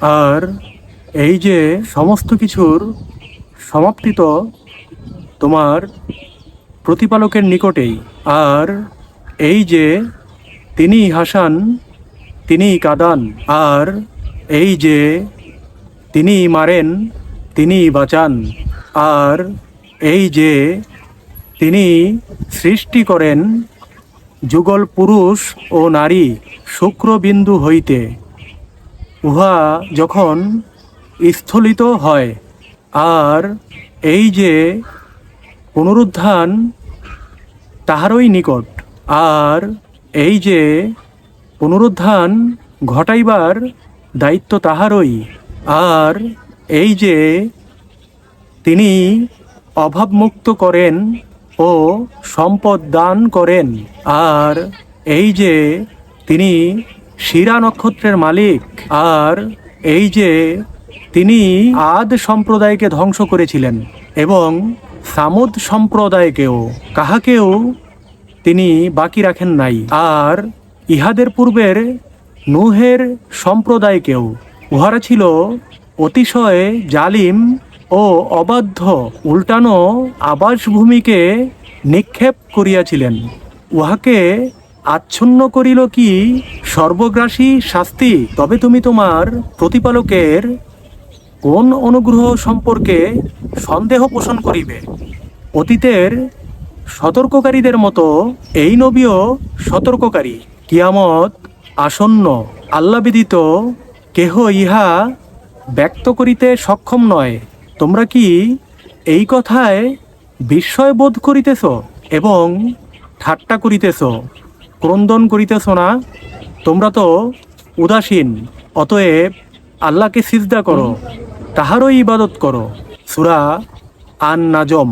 আর এই যে সমস্ত কিছুর সমাপ্তি তো তোমার প্রতিপালকের নিকটেই, আর এই যে তিনি হাসান, তিনি কাদান, আর এই যে তিনি মারেন, তিনি বাঁচান, আর এই যে তিনি সৃষ্টি করেন যুগল পুরুষ ও নারী শুক্রবিন্দু হইতে। উহা যখন স্থলিত হয়, আর এই যে পুনরুত্থান তাহারই নিকট, আর এই যে পুনরুত্থান ঘটাইবার দায়িত্ব তাহারই, আর এই যে তিনি অভাবমুক্ত করেন ও সম্পদ দান করেন, আর এই যে তিনি শিরা নক্ষত্রের মালিক। আর এই যে তিনি আদ সম্প্রদায়কে ধ্বংস করেছিলেন এবং সামুদ সম্প্রদায়কেও, কাহাকেও তিনি বাকি রাখেন নাই। আর ইহাদের পূর্বের নুহের সম্প্রদায়কেও, উহারা ছিল অতিশয় জালিম ও অবাধ্য, উল্টানো আবাসভূমিকে নিক্ষেপ করিয়াছিলেন। উহাকে আচ্ছন্ন করিল কি? সর্বগ্রাসী শাস্তি, তবে তুমি তোমার প্রতিপালকের কোন অনুগ্রহ সম্পর্কে সন্দেহ পোষণ করিবে? অতীতের সতর্ককারীদের মতো এই নবীও সতর্ককারী। কিয়ামত আসন্ন। আল্লা ব্যতীত কেহ ইহা ব্যক্ত করিতে সক্ষম নয়। তোমরা কি এই কথায় বিস্ময় বোধ করিতেছ এবং ঠাট্টা করিতেছ? ক্রন্দন করিতেছ না? তোমরা তো উদাসীন, অতএব আল্লাহকে সিজদা করো তাহারও ইবাদত করো। সুরা আন নাজম